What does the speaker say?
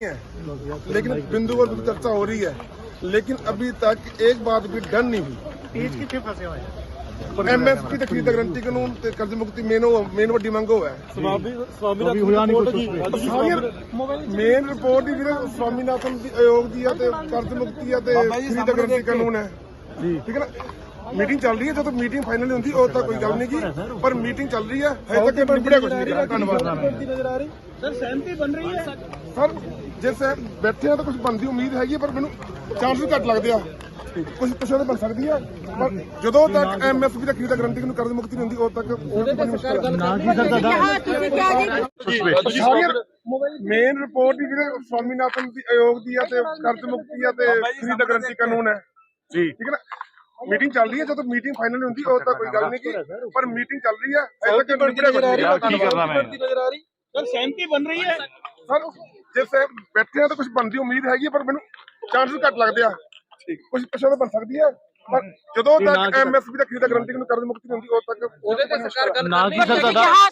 है लेकिन बिंदु पर चर्चा हो रही है लेकिन अभी तक एक बात भी डन नहीं हुई ਪੇਜ ਕਿੱਥੇ ਫਸੇ ਹੋਏ ਆ ਐਮਐਸਪੀ ਤੇ ਖਰੀਦ ਗਰੰਟੀ ਕਾਨੂੰਨ ਤੇ ਕਰਜ਼ ਮੁਕਤੀ ਮੇਨ ਮੇਨ ਵੱਡੀ ਮੰਗ ਉਹ ਹੈ ਸਵਾਮੀ ਸਵਾਮੀ ਅਭੀ ਹੋਇਆ ਨਹੀਂ ਕੁਛ। ਮੇਨ ਰਿਪੋਰਟ ਹੀ ਵੀਰੇ ਸਵਾਮੀਨਾਥਨ ਦੀ ਆਯੋਗ ਦੀ ਆ ਤੇ ਕਰਜ਼ ਮੁਕਤੀ ਆ ਤੇ ਖਰੀਦ ਗਰੰਟੀ ਕਾਨੂੰਨ ਹੈ ਠੀਕ ਹੈ ਨਾ ਮੀਟਿੰਗ ਚੱਲ ਰਹੀ ਹੈ ਜਦੋਂ ਮੀਟਿੰਗ ਫਾਈਨਲ ਹੁੰਦੀ ਉਹ ਤਾਂ ਕੋਈ ਗੱਲ ਨਹੀਂ ਕੀ ਪਰ ਮੀਟਿੰਗ ਚੱਲ ਰਹੀ ਹੈ ਹਜੇ ਤੱਕ ਨਿਬੜਿਆ ਕੁਝ ਨਹੀਂ ਧੰਨਵਾਦ ਨਜ਼ਰ ਆ ਰਹੀ ਸਰ ਸਹਿਮਤੀ ਬਣ ਰਹੀ ਹੈ ਸਰ ਜੇ ਸਰ ਬੈਠੇ ਆ ਤਾਂ ਕੁਝ ਬਣਦੀ ਉਮੀਦ ਹੈਗੀ ਪਰ ਮੈਨੂੰ ਚਾਂਸਸ ਘੱਟ ਲੱਗਦੇ ਆ। ਕੁਝ ਕੁਝ ਬਣ ਸਕਦੀ ਆ ਪਰ ਜਦੋਂ ਤੱਕ ਐਮਐਸਪੀ ਦਾ ਖਰੀਦ ਗਰੰਟੀ ਨੂੰ ਕਰਜ਼ ਮੁਕਤੀ ਨਹੀਂ ਹੁੰਦੀ ਉਦੋਂ ਤੱਕ ਉਹ ਕੀ ਮੇਨ ਰਿਪੋਰਟ ਹੀ ਵੀਰੇ ਸਵਾਮੀਨਾਥਨ ਦੀ ਆਯੋਗ ਦੀ ਆ ਤੇ ਕਰਜ਼ ਮੁਕਤੀ ਆ ਤੇ ਖਰੀਦ ਗਰੰਟੀ ਕਾਨੂੰਨ ਹੈ। ਜੀ। ਠੀਕ ਹੈ ਨਾ? ਮੀਟਿੰਗ ਚੱਲ ਰਹੀ ਹੈ ਜਦੋਂ ਮੀਟਿੰਗ ਫਾਈਨਲ ਹੁੰਦੀ ਉਹ ਤਾਂ ਕੋਈ ਗੱਲ ਨਹੀਂ ਕੀ ਪਰ ਮੀਟਿੰਗ ਚੱਲ ਰਹੀ ਹੈ ਕੁਝ ਨਹੀਂ ਕੀ ਕਰਨਾ ਮੈਂ? ਨਜ਼ਰ ਆ ਰਹੀ। ਸਰ ਸਹਿਮਤੀ ਬਣ ਰਹੀ ਹੈ। ਸਰ ਜੇ ਸਰ ਬੈਠੇ ਆ ਤਾਂ ਕੁਝ ਬਣਦੀ ਉਮੀਦ ਹੈਗੀ ਪਰ ਮੈਨੂੰ ਚਾਂਸਸ ਘੱਟ ਲੱਗਦੇ ਆ। ਕੁਝ ਤਾਂ ਬਣ ਸਕਦੀ ਹੈ ਪਰ ਜਦੋਂ ਤੱਕ ਐਮਐਸਪੀ ਦਾ ਖਰੀਦ ਗਰੰਟੀ ਨੂੰ ਕਰਜ਼ ਮੁਕਤੀ ਨਹੀਂ ਹੁੰਦੀ ਉਦੋਂ ਤੱਕ ਉਹਦੇ ਤੇ ਸਰਕਾਰ ਨਾ ਕੀ ਸਰ ਤੁਹਾਡਾ